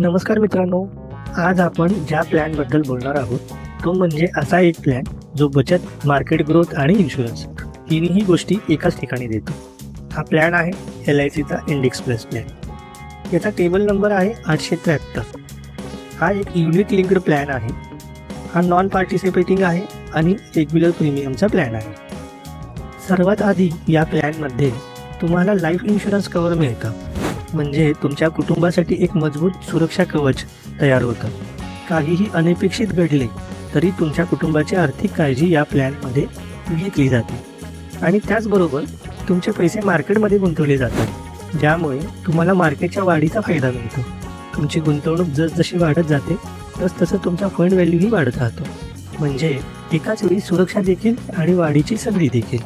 नमस्कार मित्रांनो आज आपण ज्या प्लॅनबद्दल बोलणार आहोत तो म्हणजे असा एक प्लॅन जो बचत मार्केट ग्रोथ आणि इन्शुरन्स तिन्ही गोष्टी एकाच ठिकाणी देतो. हा प्लॅन आहे एल आय सीचा इंडेक्स प्लस प्लॅन याचा टेबल नंबर आहे आठशे त्र्याहत्तर. हा एक युनिट लिंक्ड प्लॅन आहे. हा नॉन पार्टिसिपेटिंग आहे आणि रेग्युलर प्रीमियमचा प्लॅन आहे. सर्वात आधी या प्लॅनमध्ये तुम्हाला लाईफ इन्शुरन्स कवर मिळतं. म्हणजे तुमच्या कुटुंबासाठी एक मजबूत सुरक्षा कवच तयार होतं. काहीही अनपेक्षित घडले तरी तुमच्या कुटुंबाची आर्थिक काळजी या प्लॅनमध्ये घेतली जाते. आणि त्याचबरोबर तुमचे पैसे मार्केटमध्ये गुंतवले जातात ज्यामुळे तुम्हाला मार्केटच्या वाढीचा फायदा मिळतो. तुमची गुंतवणूक जसजशी वाढत जाते तस तसं तुमचा फंड व्हॅल्यूही वाढत राहतो. म्हणजे एकाच वेळी सुरक्षा देखील आणि वाढीची संधी देखील.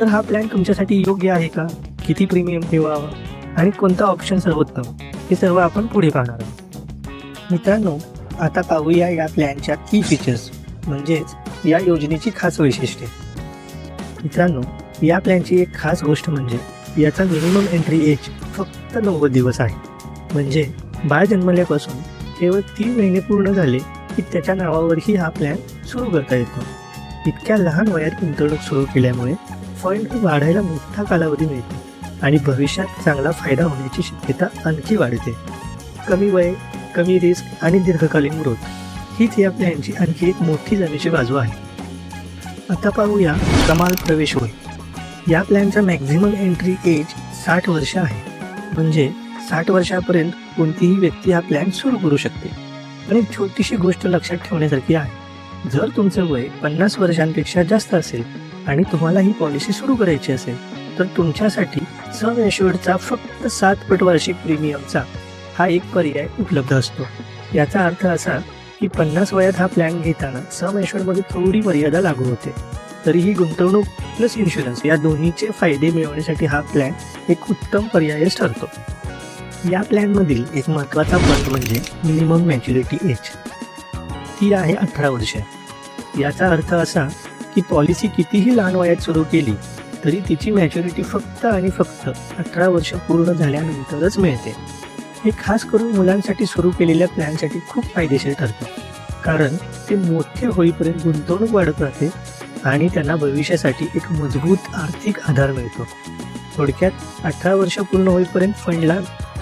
तर हा प्लॅन तुमच्यासाठी योग्य आहे का? किती प्रीमियम ठेवावा? आणि कोणता ऑप्शन सर्वोत्तम हे सर्व आपण पुढे पाहणार आहोत. मित्रांनो आता पाहूया या प्लॅनच्या की फीचर्स म्हणजेच या योजनेची खास वैशिष्ट्ये. मित्रांनो या प्लॅनची एक खास गोष्ट म्हणजे याचा मिनिमम एंट्री एज फक्त नव्वद दिवस आहे. म्हणजे बाळ जन्मल्यापासून केवळ तीन महिने पूर्ण झाले की त्याच्या नावावरही हा प्लॅन सुरू करता येतो. इतक्या लहान वयात गुंतवणूक सुरू केल्यामुळे फंड वाढायला मोठा कालावधी मिळतो. आणि भविष्यात चांगला फायदा होण्याची शक्यता आणखी वाढते. कमी वय कमी रिस्क आणि दीर्घकालीन ग्रोथ हीच या प्लॅनची आणखी एक मोठी जाण्याची बाजू आहे. आता पाहूया कमाल प्रवेश होय या प्लॅनचा मॅक्झिमम एंट्री एज साठ वर्ष आहे. म्हणजे साठ वर्षापर्यंत कोणतीही व्यक्ती हा प्लॅन सुरू करू शकते. पण एक छोटीशी गोष्ट लक्षात ठेवण्यासारखी आहे. जर तुमचं वय पन्नास वर्षांपेक्षा जास्त असेल आणि तुम्हाला ही पॉलिसी सुरू करायची असेल तर तुमच्यासाठी सम एश्युअर्डचा फक्त सात पट वार्षिक प्रीमियमचा हा एक पर्याय उपलब्ध असतो. याचा अर्थ असा की पन्नास वयात हा प्लॅन घेताना सम एश्युअर्डमध्ये थोडी मर्यादा लागू होते. तरीही गुंतवणूक प्लस इन्शुरन्स या दोन्हीचे फायदे मिळवण्यासाठी हा प्लॅन एक उत्तम पर्यायच ठरतो. या प्लॅनमधील एक महत्त्वाचा पॉईंट म्हणजे मिनिमम मॅच्युरिटी एज. ती आहे अठरा वर्ष. याचा अर्थ असा की पॉलिसी कितीही लहान वयात सुरू केली तरी तिची मॅच्युरिटी फक्त आणि फक्त अठरा वर्ष पूर्ण झाल्यानंतरच मिळते. हे खास करून मुलांसाठी सुरू केलेल्या प्लॅनसाठी खूप फायदेशीर ठरतं. कारण ते मोठे होईपर्यंत गुंतवणूक वाढत राहते आणि त्यांना भविष्यासाठी एक मजबूत आर्थिक आधार मिळतो. थोडक्यात अठरा वर्ष पूर्ण होईपर्यंत फंडला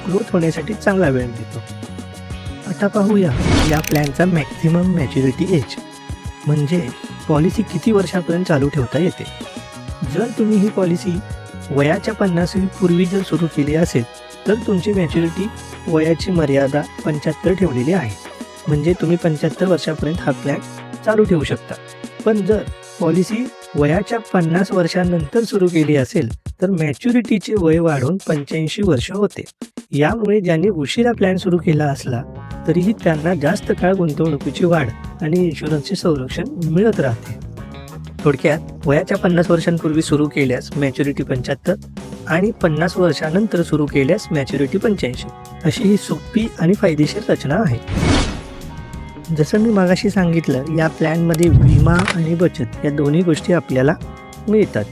ग्रोथ होण्यासाठी चांगला वेळ मिळतो. आता पाहूया या प्लॅनचा मॅक्झिमम मॅच्युरिटी एज म्हणजे पॉलिसी किती वर्षापर्यंत चालू ठेवता येते? जर तुम्ही ही पॉलिसी वयाच्या पन्नास पूर्वी जर सुरू केली असेल तर तुमची मॅच्युरिटी वयाची मर्यादा पंच्याहत्तर ठेवलेली आहे. म्हणजे तुम्ही पंच्याहत्तर वर्षापर्यंत हा प्लॅन चालू ठेवू शकता. पण जर पॉलिसी वयाच्या पन्नास वर्षांनंतर सुरू केली असेल तर मॅच्युरिटीचे वय वाढून पंच्याऐंशी वर्ष होते. यामुळे ज्यांनी उशिरा प्लॅन सुरू केला असला तरीही त्यांना जास्त काळ गुंतवणुकीची वाढ आणि इन्शुरन्सचे संरक्षण मिळत राहते. थोडक्यात वयाच्या पन्नास वर्षांपूर्वी सुरू केल्यास मॅच्युरिटी पंच्याहत्तर आणि पन्नास वर्षानंतर सुरू केल्यास मॅच्युरिटी पंच्याऐंशी. अशी ही सोपी आणि फायदेशीर रचना आहे. जसं मी मागाशी सांगितलं या प्लॅनमध्ये विमा आणि बचत या दोन्ही गोष्टी आपल्याला मिळतात.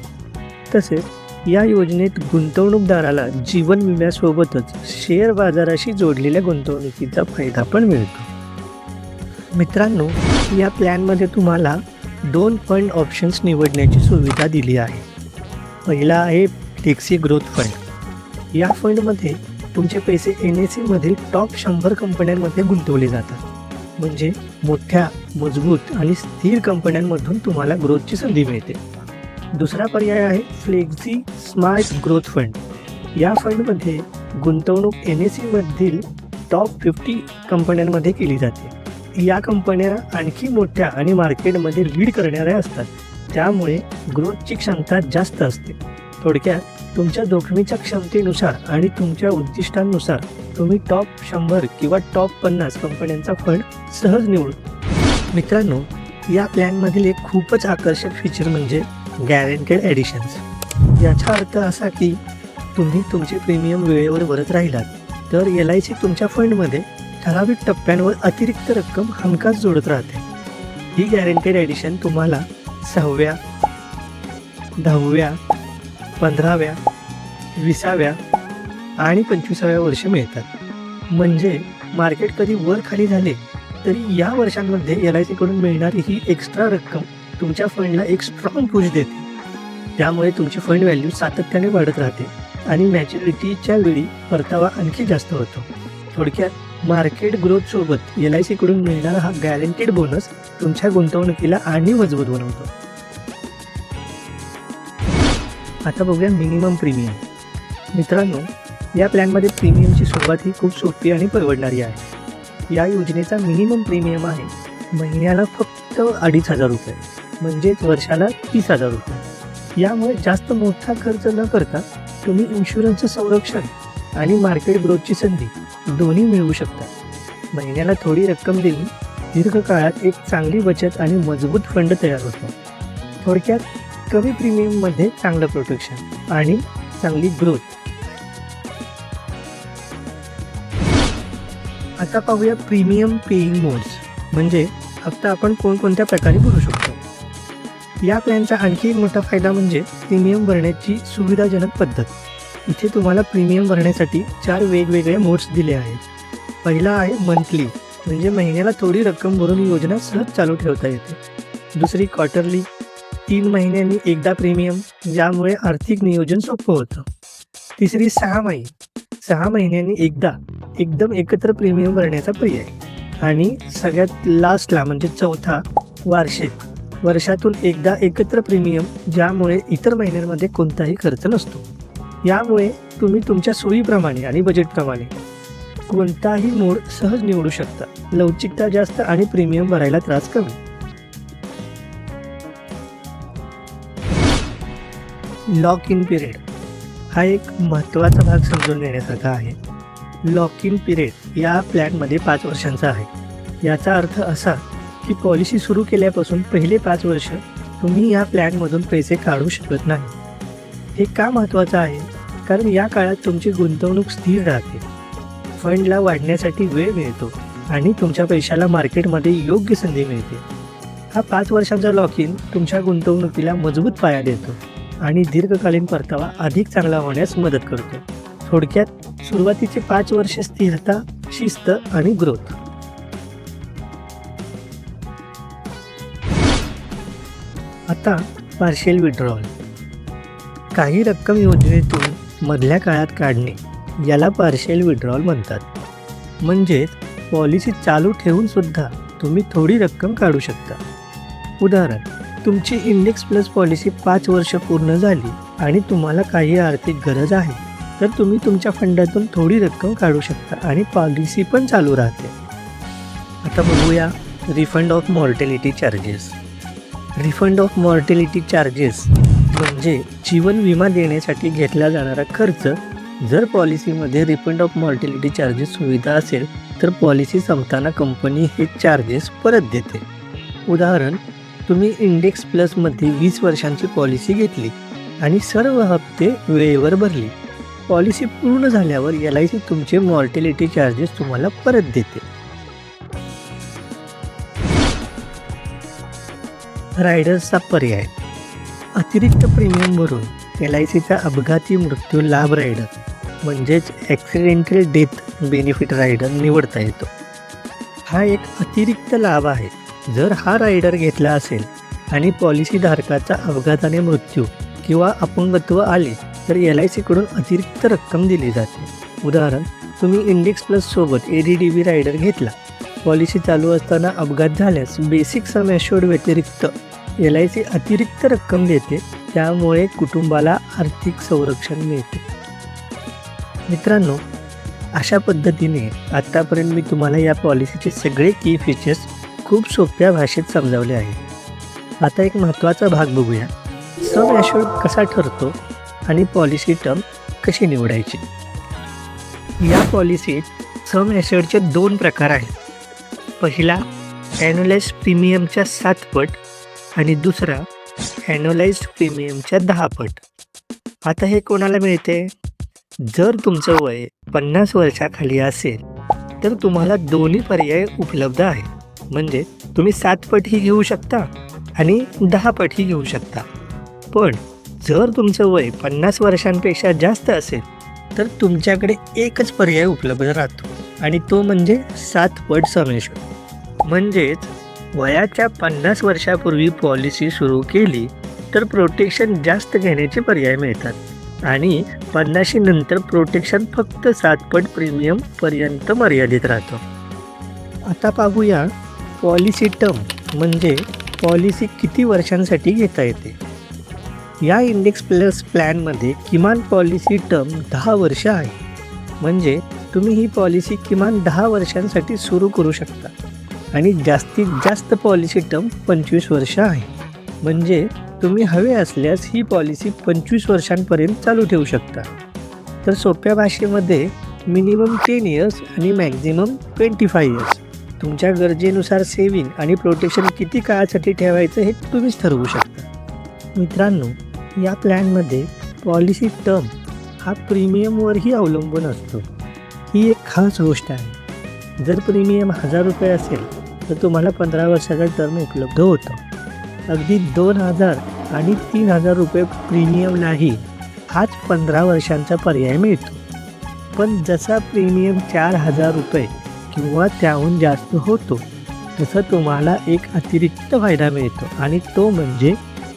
तसेच या योजनेत गुंतवणूकदाराला जीवन विम्यासोबतच शेअर बाजाराशी जोडलेल्या गुंतवणुकीचा फायदा पण मिळतो. मित्रांनो या प्लॅनमध्ये तुम्हाला दोन फंड ऑप्शन्स निवडण्याची सुविधा दिली आहे. पहिला आहे फ्लेक्सी ग्रोथ फंड या फंडमध्ये तुमचे पैसे एन एस सीमधील टॉप शंभर कंपन्यांमध्ये गुंतवले जातात. म्हणजे मोठ्या मजबूत आणि स्थिर कंपन्यांमधून तुम्हाला ग्रोथची संधी मिळते. दुसरा पर्याय आहे फ्लेक्झी स्मार्ट ग्रोथ फंड या फंडमध्ये गुंतवणूक एन एस सीमधील टॉप फिफ्टी कंपन्यांमध्ये केली जाते. या कंपन्या आणखी मोठ्या आणि मार्केटमध्ये लीड करणाऱ्या असतात. त्यामुळे ग्रोथची क्षमता जास्त असते. थोडक्यात तुमच्या जोखमीच्या क्षमतेनुसार आणि तुमच्या उद्दिष्टांनुसार तुम्ही टॉप शंभर किंवा टॉप पन्नास कंपन्यांचा फंड सहज निवडू. मित्रांनो या प्लॅनमधील एक खूपच आकर्षक फीचर म्हणजे गॅरंटेड ॲडिशन्स याचा अर्थ असा की तुम्ही तुमचे प्रीमियम वेळेवर भरत राहिलात तर एल आय सी तुमच्या फंडमध्ये ठराविक टप्प्यांवर अतिरिक्त रक्कम हमखास जोडत राहते. ही गॅरंटेड ॲडिशन तुम्हाला सहाव्या दहाव्या पंधराव्या विसाव्या आणि पंचवीसाव्या वर्ष मिळतात. म्हणजे मार्केट कधी वर खाली झाले तरी या वर्षांमध्ये एल आय सीकडून मिळणारी ही एक्स्ट्रा रक्कम तुमच्या फंडला एक स्ट्रॉंग पुश देते. त्यामुळे तुमची फंड व्हॅल्यू सातत्याने वाढत राहते आणि मॅच्युरिटीच्या वेळी परतावा आणखी जास्त होतो. थोडक्यात मार्केट ग्रोथ सोबत एल आय सीकडून मिळणारा हा गॅरंटेड बोनस तुमच्या गुंतवणुकीला आणि मजबूत बनवतो. आता बघूया मिनिमम प्रीमियम मित्रांनो या प्लॅनमध्ये प्रीमियमची सुरुवात ही खूप सोपी आणि परवडणारी आहे. या योजनेचा मिनिमम प्रीमियम आहे महिन्याला फक्त अडीच हजार रुपये म्हणजेच वर्षाला तीस हजार रुपये. यामुळे जास्त मोठा खर्च न करता तुम्ही इन्शुरन्सचं संरक्षण आणि मार्केट ग्रोथची संधी दोन्ही मिळवू शकतात. महिन्याला थोडी रक्कम देऊन दीर्घकाळात एक चांगली बचत आणि मजबूत फंड तयार होतो. थोडक्यात कमी प्रीमियममध्ये चांगलं प्रोटेक्शन आणि चांगली ग्रोथ. आता पाहूया प्रीमियम पेईंग मोड्स म्हणजे हप्ता आपण कोणकोणत्या प्रकारे भरू शकतो. या प्लॅनचा आणखी एक मोठा फायदा म्हणजे प्रीमियम भरण्याची सुविधाजनक पद्धत. इथे तुम्हाला प्रीमियम भरण्यासाठी चार वेगवेगळे मोड्स दिले आहेत. पहिला आहे मंथली म्हणजे महिन्याला थोडी रक्कम भरून योजना सहज चालू ठेवता येते. दुसरी क्वार्टरली तीन महिन्यांनी एकदा प्रीमियम ज्यामुळे आर्थिक नियोजन सोपं होतं. तिसरी सहा महिने सहा महिन्यांनी एकदा एकदम एकत्र प्रीमियम भरण्याचा पर्याय. आणि सगळ्यात लास्टला म्हणजे चौथा वार्षिक. वर्षातून एकदा एकत्र प्रीमियम ज्यामुळे इतर महिन्यांमध्ये कोणताही खर्च नसतो. यामुळे तुम्ही तुमच्या सोयीप्रमाणे आणि बजेटप्रमाणे कोणताही मोड सहज निवडू शकता. लवचिकता जास्त आणि प्रीमियम भरायला त्रास कमी. लॉक इन पिरियड हा एक महत्त्वाचा भाग समजून घेण्यासारखा आहे. लॉक इन पिरियड या प्लॅनमध्ये पाच वर्षांचा आहे. याचा अर्थ असा की पॉलिसी सुरू केल्यापासून पहिले पाच वर्ष तुम्ही या प्लॅनमधून पैसे काढू शकत नाही. हे का महत्त्वाचं आहे? कारण या काळात तुमची गुंतवणूक स्थिर राहते. फंडला वाढण्यासाठी वेळ मिळतो आणि तुमच्या पैशाला मार्केटमध्ये योग्य संधी मिळते. हा पाच वर्षांचा लॉक इन तुमच्या गुंतवणुकीला मजबूत पाया देतो आणि दीर्घकालीन परतावा अधिक चांगला होण्यास मदत करतो. थोडक्यात सुरुवातीचे पाच वर्ष स्थिरता शिस्त आणि ग्रोथ. आता पार्शियल विड्रॉल काही रक्कम योजनेतून मधल्या काळात काढणे याला पार्शियल विड्रॉल म्हणतात. म्हणजेच पॉलिसी चालू ठेवून सुद्धा तुम्ही थोडी रक्कम काढू शकता. उदाहरण तुमची इंडेक्स प्लस पॉलिसी पाच वर्ष पूर्ण झाली आणि तुम्हाला काही आर्थिक गरज आहे तर तुम्ही तुमच्या फंडातून थोडी रक्कम काढू शकता आणि पॉलिसी पण चालू राहते. आता बघूया refund of mortality charges refund of mortality charges म्हणजे जीवन विमा देण्यासाठी घेतला जाणारा खर्च जर पॉलिसीमध्ये रिफंड ऑफ मॉर्टिलिटी चार्जेस सुविधा असेल तर पॉलिसी संपताना कंपनी हे चार्जेस परत देते. उदाहरण तुम्ही इंडेक्स प्लसमध्ये वीस वर्षांची पॉलिसी घेतली आणि सर्व हप्ते वेळेवर भरली. पॉलिसी पूर्ण झाल्यावर एल आय सी तुमचे मॉर्टिलिटी चार्जेस तुम्हाला परत देते. रायडर्सचा पर्याय. अतिरिक्त प्रीमियम भरून एल आय सीचा अपघाती मृत्यू लाभ रायडर म्हणजेच ॲक्सिडेंटल डेथ बेनिफिट रायडर निवडता येतो. हा एक अतिरिक्त लाभ आहे. जर हा रायडर घेतला असेल आणि पॉलिसीधारकाचा अपघाताने मृत्यू किंवा अपंगत्व आले तर एल आय सीकडून अतिरिक्त रक्कम दिली जाते. उदाहरण तुम्ही index प्लससोबत A D D B rider घेतला. पॉलिसी चालू असताना अपघात झाल्यास बेसिक सम व्यतिरिक्त एल आय सी अतिरिक्त रक्कम देते त्यामुळे कुटुंबाला आर्थिक संरक्षण मिळते. मित्रांनो अशा पद्धतीने आत्तापर्यंत मी तुम्हाला या पॉलिसीचे सगळे की फीचर्स खूप सोप्या भाषेत समजावले आहे आता एक महत्त्वाचा भाग बघूया. सम ॲश्युर्ड कसा ठरतो आणि पॉलिसी टर्म कशी निवडायची? या पॉलिसीत सम ॲश्युर्डचे दोन प्रकार आहेत. पहिला ॲन्युलाइज प्रीमियमच्या सात पट आणि दुसरा ॲन्युलाइज्ड प्रीमियमच्या दहा पट. आता हे कोणाला मिळते? जर तुमचं वय पन्नास वर्षाखाली असेल तर तुम्हाला दोन्ही पर्याय उपलब्ध आहेत. म्हणजे तुम्ही सात पटही घेऊ शकता आणि दहा पटही घेऊ शकता. पण जर तुमचं वय पन्नास वर्षांपेक्षा जास्त असेल तर तुमच्याकडे एकच पर्याय उपलब्ध राहतो आणि तो म्हणजे सात पट समेश्वर म्हणजेच वयाच्या पन्नास वर्षापूर्वी पॉलिसी सुरू केली तर प्रोटेक्शन जास्त घेण्याचे पर्याय मिळतात. आणि पन्नाशी नंतर प्रोटेक्शन फक्त सातपट प्रीमियमपर्यंत मर्यादित राहतं. आता पाहूया पॉलिसी टर्म म्हणजे पॉलिसी किती वर्षांसाठी घेता येते? या इंडेक्स प्लस प्लॅनमध्ये किमान पॉलिसी टर्म दहा वर्ष आहे. म्हणजे तुम्ही ही पॉलिसी किमान दहा वर्षांसाठी सुरू करू शकता. आणि जास्तीत जास्त पॉलिसी टर्म पंचवीस वर्ष आहे. म्हणजे तुम्ही हवे असल्यास ही पॉलिसी पंचवीस वर्षांपर्यंत चालू ठेवू शकता. तर सोप्या भाषेमध्ये मिनिमम टेन इयर्स आणि मॅक्झिमम ट्वेंटी फाय इयर्स तुमच्या गरजेनुसार सेविंग आणि प्रोटेक्शन किती काळासाठी ठेवायचं हे तुम्हीच ठरवू शकता. मित्रांनो या प्लॅनमध्ये पॉलिसी टर्म हा प्रीमियमवरही अवलंबून असतो. ही एक खास गोष्ट आहे. जर प्रीमियम हजार रुपये असेल तर तुम्हाला पंधरा वर्षाचा टर्म उपलब्ध होतो. अगदी दोन हजार आणि तीन हजार रुपये प्रीमियमलाही हाच पंधरा वर्षांचा पर्याय मिळतो. पण जसा प्रीमियम चार हजार रुपये किंवा त्याहून जास्त होतो तसं तुम्हाला एक अतिरिक्त फायदा मिळतो आणि तो म्हणजे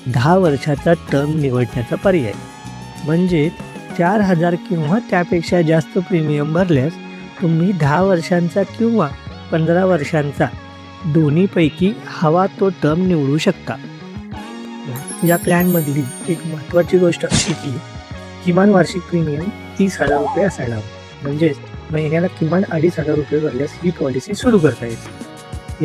दहा वर्षाचा टर्म निवडण्याचा पर्याय. म्हणजे चार हजार किंवा त्यापेक्षा जास्त प्रीमियम भरल्यास तुम्ही दहा वर्षांचा किंवा पंधरा वर्षांचा दोन्हीपैकी हवा तो टर्म निवडू शकता. या प्लॅनमधली एक महत्त्वाची गोष्ट अशी की किमान वार्षिक प्रीमियम तीस हजार रुपये असायला हवं. म्हणजेच महिन्याला किमान अडीच हजार रुपये भरल्यास ही पॉलिसी सुरू करता येते.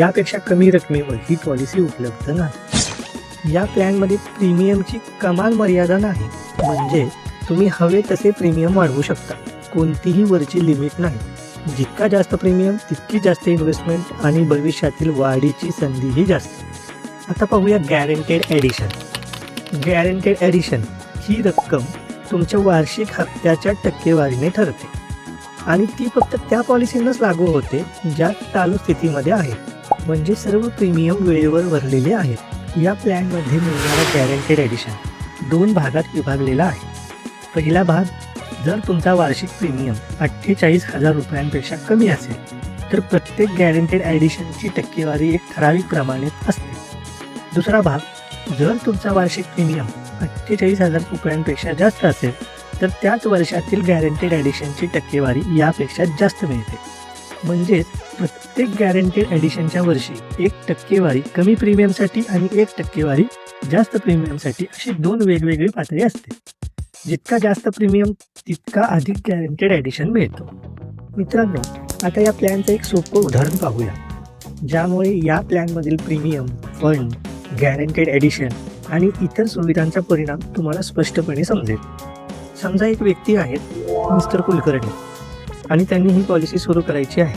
यापेक्षा कमी रकमेवर ही पॉलिसी उपलब्ध नाही. या प्लॅनमध्ये प्रीमियमची कमाल मर्यादा नाही. म्हणजे तुम्ही हवे तसे प्रीमियम वाढवू शकता. कोणतीही वरची लिमिट नाही. जितका जास्त प्रीमियम तितकी जास्त इन्व्हेस्टमेंट आणि भविष्यातील वाढीची संधीही जास्त. आता पाहूया गॅरंटेड ॲडिशन गॅरंटेड ॲडिशन ही रक्कम तुमच्या वार्षिक हप्त्याच्या टक्केवारीने ठरते. आणि ती फक्त त्या पॉलिसींनाच लागू होते ज्या चालू स्थितीमध्ये आहेत म्हणजे सर्व प्रीमियम वेळेवर भरलेले आहेत. या प्लॅनमध्ये मिळणारा गॅरंटेड ॲडिशन दोन भागात विभागलेला आहे. पहिला भाग जर तुमचा वार्षिक प्रीमियम अठ्ठेचाळीस हजार रुपयांपेक्षा कमी असेल तर प्रत्येक गॅरंटेड ॲडिशनची टक्केवारी एक ठराविक प्रमाणात असते. दुसरा भाग जर तुमचा वार्षिक प्रीमियम अठ्ठेचाळीस हजार रुपयांपेक्षा जास्त असेल तर त्याच वर्षातील गॅरंटेड ॲडिशनची टक्केवारी यापेक्षा जास्त मिळते. म्हणजेच प्रत्येक गॅरंटेड ॲडिशनच्या वर्षी एक टक्केवारी कमी प्रीमियमसाठी आणि एक टक्केवारी जास्त प्रीमियमसाठी अशी दोन वेगवेगळी पातळी असते. जितका जास्त प्रीमियम तितका अधिक गॅरंटेड ॲडिशन मिळतो. मित्रांनो आता या प्लॅनचं एक सोपं उदाहरण पाहूया. ज्यामुळे या प्लॅनमधील प्रीमियम फंड गॅरंटेड ॲडिशन आणि इतर सुविधांचा परिणाम तुम्हाला स्पष्टपणे समजेल. समजा एक व्यक्ती आहेत मिस्टर कुलकर्णी आणि त्यांनी ही पॉलिसी सुरू करायची आहे.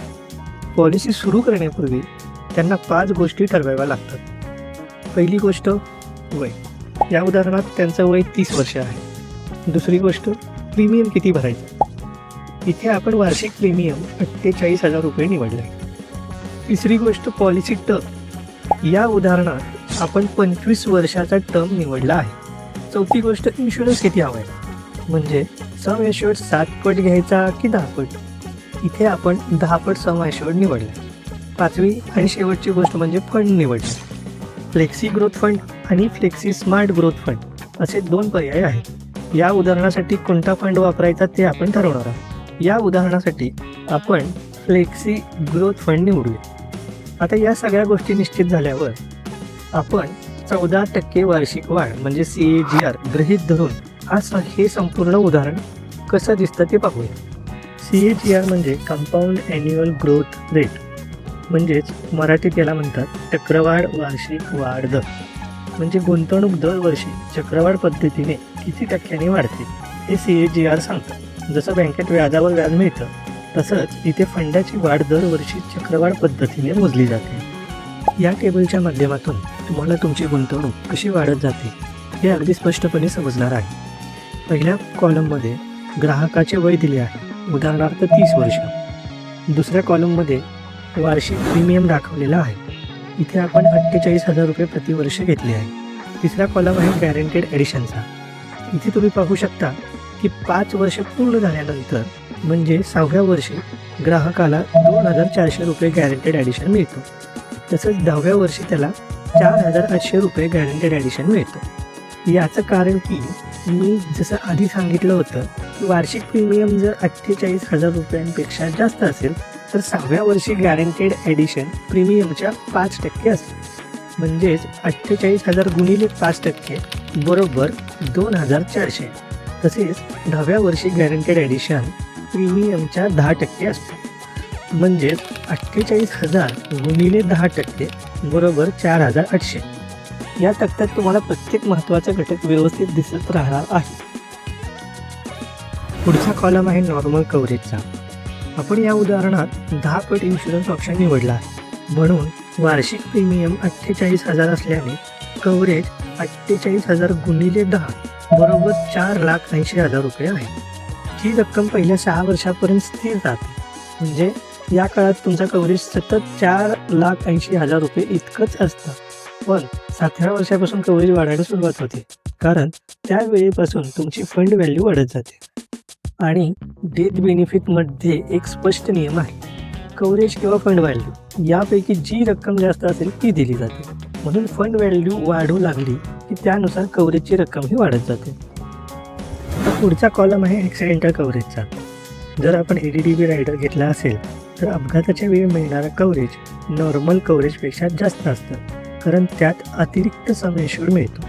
पॉलिसी सुरू करण्यापूर्वी त्यांना पाच गोष्टी ठरवाव्या लागतात. पहिली गोष्ट वय. या उदाहरणात त्यांचं वय तीस वर्ष आहे. दुसरी गोष्ट प्रीमियम किती भरायचं? इथे आपण वार्षिक प्रीमियम अठ्ठेचाळीस हजार रुपये निवडले तिसरी गोष्ट पॉलिसी टर्म या उदाहरणात आपण पंचवीस वर्षाचा टर्म निवडला आहे. चौथी गोष्ट इन्शुरन्स किती हवा आहे म्हणजे सम एश्युअर्ड सात पट घ्यायचा की दहा पट? इथे आपण दहा पट सम एश्युअर्ड निवडला पाचवी आणि शेवटची गोष्ट म्हणजे फंड निवडले फ्लेक्सी ग्रोथ फंड आणि फ्लेक्सी स्मार्ट ग्रोथ फंड असे दोन पर्याय आहेत. या उदाहरणासाठी कोणता फंड वापरायचा ते आपण ठरवणार आहोत. या उदाहरणासाठी आपण फ्लेक्सी ग्रोथ फंड निवडूया. आता या सगळ्या गोष्टी निश्चित झाल्यावर आपण चौदा टक्के वार्षिक वाढ म्हणजे सी ए जी आर गृहीत धरून हा हे संपूर्ण उदाहरण कसं दिसतं ते पाहूया. सी ए जी आर म्हणजे कंपाऊंड ॲन्युअल ग्रोथ रेट म्हणजेच मराठीत याला म्हणतात चक्रवाढ वार्षिक वाढ दर म्हणजे गुंतवणूक दरवर्षी चक्रवाढ पद्धतीने किती टक्क्यांनी वाढते हे सी ए जी आर सांगतं. जसं बँकेत व्याजावर व्याज मिळतं तसंच इथे फंडाची वाढ दरवर्षी चक्रवाढ पद्धतीने मोजली जाते. या टेबलच्या माध्यमातून तुम्हाला तुमची गुंतवणूक कशी वाढत जाते हे अगदी स्पष्टपणे समजणार आहे. पहिल्या कॉलममध्ये ग्राहकाचे वय दिले आहे उदाहरणार्थ तीस वर्ष. दुसऱ्या कॉलममध्ये वार्षिक प्रीमियम दाखवलेला आहे. इथे आपण अठ्ठेचाळीस हजार रुपये प्रतिवर्ष घेतले आहे. तिसरा कॉलम आहे गॅरंटेड ॲडिशनचा इथे तुम्ही पाहू शकता की पाच वर्ष पूर्ण झाल्यानंतर म्हणजे सहाव्या वर्षी ग्राहकाला दोन हजार चारशे रुपये गॅरंटेड ॲडिशन मिळतो. तसंच दहाव्या वर्षी त्याला चार हजार आठशे रुपये गॅरंटेड ॲडिशन मिळतं. याचं कारण की मी जसं आधी सांगितलं होतं की वार्षिक प्रीमियम जर अठ्ठेचाळीस हजार रुपयांपेक्षा जास्त असेल तर सहाव्या वर्षी गॅरंटेड ॲडिशन प्रीमियमच्या पाच टक्के असते. म्हणजेच अठ्ठेचाळीस हजार गुणिले पाच टक्के बरोबर दोन हजार चारशे. तसेच दहाव्या वर्षी गॅरंटेड ॲडिशन प्रीमियमच्या दहा टक्के असते. म्हणजेच अठ्ठेचाळीस हजार गुणिले दहा टक्के बरोबर चार हजार आठशे. या तक्त्यात तुम्हाला प्रत्येक महत्त्वाचा घटक व्यवस्थित दिसत राहणार आहे. पुढचा कॉलम आहे नॉर्मल कव्हरेजचा आपण या उदाहरणात दहा पट इन्शुरन्स ऑप्शन निवडला आहे. म्हणून वार्षिक प्रीमियम अठ्ठेचाळीस हजार असल्याने कव्हरेज अठ्ठेचाळीस हजार गुणिले दहा बरोबर चार लाख ऐंशी हजार रुपये आहे. ही रक्कम पहिल्या सहा वर्षापर्यंत स्थिर राहते. म्हणजे या काळात तुमचा कव्हरेज सतत चार लाख ऐंशी हजार रुपये इतकंच असतं. पण सातव्या वर्षापासून कव्हरेज वाढायला सुरुवात होते. कारण त्या वेळेपासून तुमची फंड व्हॅल्यू वाढत जाते. आणि डेथ बेनिफिटमध्ये एक स्पष्ट नियम आहे. कव्हरेज किंवा फंड व्हॅल्यू यापैकी जी रक्कम जास्त असेल ती दिली जाते. म्हणून फंड व्हॅल्यू वाढू लागली की त्यानुसार कव्हरेजची रक्कमही वाढत जाते. पुढचा कॉलम आहे ॲक्सिडेंटल कव्हरेजचा जर आपण A D D B rider घेतला असेल तर अपघाताच्या वेळी मिळणारं कव्हरेज नॉर्मल कव्हरेजपेक्षा जास्त असतं. कारण त्यात अतिरिक्त समेशूड मिळतो.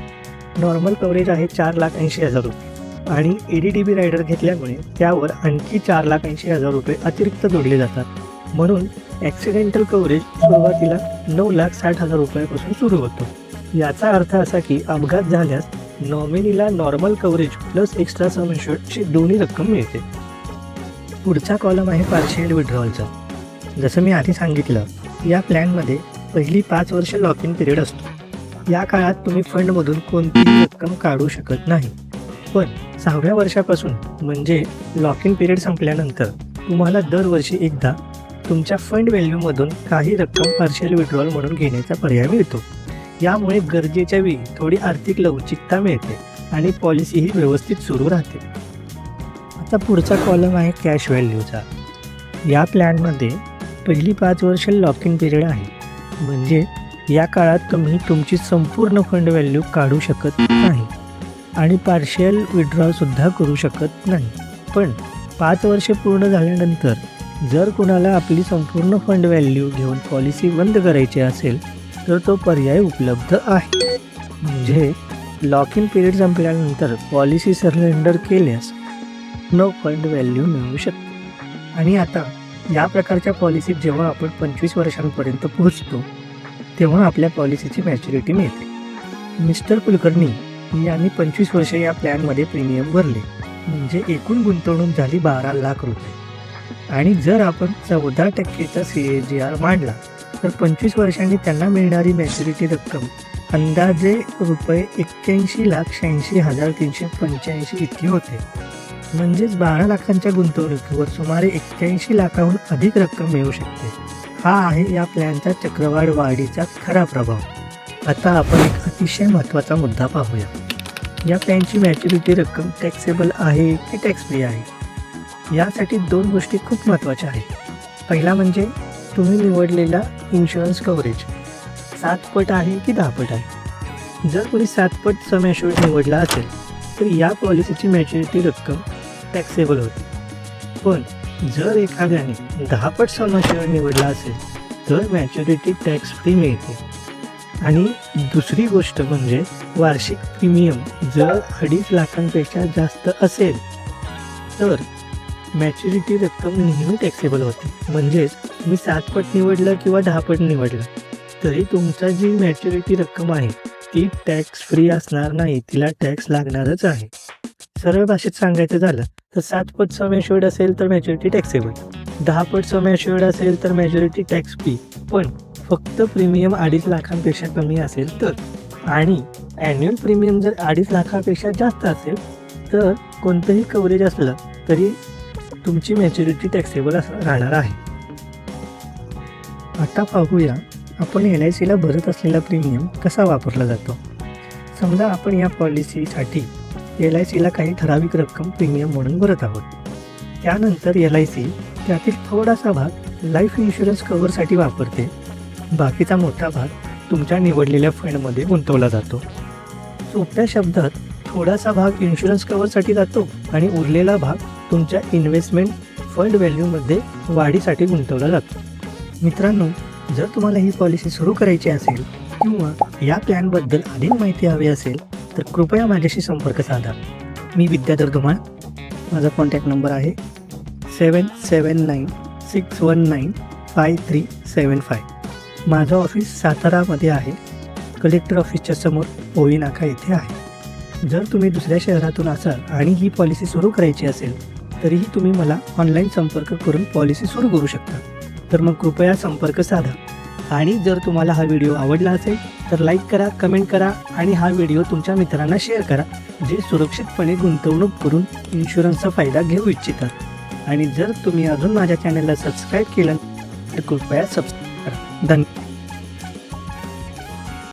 नॉर्मल कव्हरेज आहे चार लाख ऐंशी हजार रुपये. आणि A D D B rider घेतल्यामुळे त्यावर आणखी चार लाख ऐंशी हजार रुपये अतिरिक्त जोडले जातात. म्हणून ॲक्सिडेंटल कव्हरेज सुरुवातीला नऊ लाख साठ हजार रुपयापासून सुरू होतो. याचा अर्थ असा की अपघात झाल्यास नॉमिनीला normal coverage plus extra sum ची दोन्ही रक्कम मिळते. पुढचा कॉलम आहे पार्शियल विड्रॉलचा जसं मी आधी सांगितलं या प्लॅनमध्ये पहिली पाच वर्ष लॉक इन पिरियड असतो. या काळात तुम्ही फंडमधून कोणतीही रक्कम काढू शकत नाही. पण सहाव्या वर्षापासून म्हणजे लॉक इन पिरियड संपल्यानंतर तुम्हाला दरवर्षी एकदा तुमच्या फंड व्हॅल्यूमधून काही रक्कम पार्शियल विड्रॉल म्हणून घेण्याचा पर्याय मिळतो. यामुळे गरजेच्या वेळी थोडी आर्थिक लवचिकता मिळते आणि पॉलिसीही व्यवस्थित सुरू राहते. आता पुढचा कॉलम आहे कॅश व्हॅल्यूचा या प्लॅनमध्ये पहिली पाच वर्ष लॉक इन पिरियड आहे. म्हणजे या काळात तुम्ही तुमची संपूर्ण फंड व्हॅल्यू काढू शकत नाही आणि पार्शियल विड्रॉलसुद्धा करू शकत नाही. पण पाच वर्षे पूर्ण झाल्यानंतर जर कुणाला आपली संपूर्ण फंड व्हॅल्यू घेऊन पॉलिसी बंद करायची असेल तर तो पर्याय उपलब्ध आहे. म्हणजे लॉक इन पिरियड संपल्यानंतर पॉलिसी सरेंडर केल्यास नो फंड व्हॅल्यू मिळू शकते. आणि आता या प्रकारच्या पॉलिसीत जेव्हा आपण पंचवीस वर्षांपर्यंत पोहोचतो तेव्हा आपल्या पॉलिसीची मॅच्युरिटी मिळते. मिस्टर कुलकर्णी यांनी पंचवीस वर्ष या प्लॅनमध्ये प्रीमियम भरले. म्हणजे एकूण गुंतवणूक झाली बारा लाख रुपये. आणि जर आपण चौदा टक्केचा सी ए जी आर मांडला तर पंचवीस वर्षांनी त्यांना मिळणारी मॅच्युरिटी रक्कम अंदाजे रुपये एक्क्याऐंशी लाख शहाऐंशी हजार तीनशे पंच्याऐंशी इतकी होते. म्हणजेच बारा लाखांच्या गुंतवणुकीवर सुमारे एक्क्याऐंशी लाखाहून अधिक रक्कम मिळू शकते. हा आहे या प्लॅनचा चक्रवाढ वाढीचा खरा प्रभाव. आता आपण एक अतिशय महत्त्वाचा मुद्दा पाहूया. या प्लॅनची मॅच्युरिटी रक्कम टॅक्सेबल आहे की टॅक्स फ्री आहे? यासाठी दोन गोष्टी खूप महत्त्वाच्या आहेत. पहिला म्हणजे तुम्ही निवडलेला इन्शुरन्स कव्हरेज सात पट आहे की दहा पट आहे? जर कोणी सात पट सम निवडला असेल तर या पॉलिसीची मॅच्युरिटी रक्कम टॅक्सेबल होते. पण जर एखाद्याने दहा पट सम निवडला असेल तर मॅच्युरिटी टॅक्स फ्री मिळते. आणि दुसरी गोष्ट म्हणजे वार्षिक प्रीमियम जर अडीच लाखांपेक्षा जास्त असेल तर मॅच्युरिटी रक्कम नेहमी टॅक्सेबल होते. म्हणजेच तुम्ही सात पट निवडलं किंवा दहा पट निवडलं. तरी तुमचा जी मॅच्युरिटी रक्कम आहे ती टॅक्स फ्री असणार नाही तिला टॅक्स लागणारच आहे. सरळ भाषेत सांगायचं झालं तर सात पट सम एश्युअर्ड असेल तर मॅच्युरिटी टॅक्सेबल दहा पट सम एश्युअर्ड असेल तर मॅच्युरिटी टॅक्स फ्री पण फक्त प्रीमियम अडीच लाखांपेक्षा कमी असेल तर. आणि ॲन्युअल प्रीमियम जर अडीच लाखापेक्षा जास्त असेल तर कोणतंही कव्हरेज असलं तरी तुमची मॅच्युरिटी टॅक्सेबल अस राहणार आहे. आता पाहूया आपण एल आय सीला भरत असलेला प्रीमियम कसा वापरला जातो? समजा आपण या पॉलिसीसाठी एल आय सीला काही ठराविक रक्कम प्रीमियम म्हणून भरत आहोत. त्यानंतर एल आय सी त्यातील थोडासा भाग लाईफ इन्शुरन्स कव्हरसाठी वापरते. बाकीचा मोठा भाग तुमच्या निवडलेल्या फंडमध्ये गुंतवला जातो. सोप्या शब्दात थोडासा भाग इन्शुरन्स कव्हरसाठी जातो आणि उरलेला भाग तुमच्या इन्व्हेस्टमेंट फंड व्हॅल्यूमध्ये वाढीसाठी गुंतवला जातो. मित्रांनो जर तुम्हाला ही पॉलिसी सुरू करायची असेल किंवा या प्लॅनबद्दल अधिक माहिती हवी असेल तर कृपया माझ्याशी संपर्क साधा. मी विद्याधर धुमाळ माझा कॉन्टॅक्ट नंबर आहे seven seven nine six one nine five three seven five माझं ऑफिस सातारामध्ये आहे. कलेक्टर ऑफिसच्या समोर ओवी नाका येथे आहे. जर तुम्ही दुसऱ्या शहरातून असाल आणि ही पॉलिसी सुरू करायची असेल तरीही तुम्ही मला ऑनलाईन संपर्क करून पॉलिसी सुरू करू शकता. तर मग कृपया संपर्क साधा. आणि जर तुम्हाला हा व्हिडिओ आवडला असेल तर लाईक करा कमेंट करा आणि हा व्हिडिओ तुमच्या मित्रांना शेअर करा जे सुरक्षितपणे गुंतवणूक करून इन्शुरन्सचा फायदा घेऊ इच्छितात. आणि जर तुम्ही अजून माझ्या चॅनलला सबस्क्राईब केलं तर कृपया सबस्क्राईब करा. धन्यवाद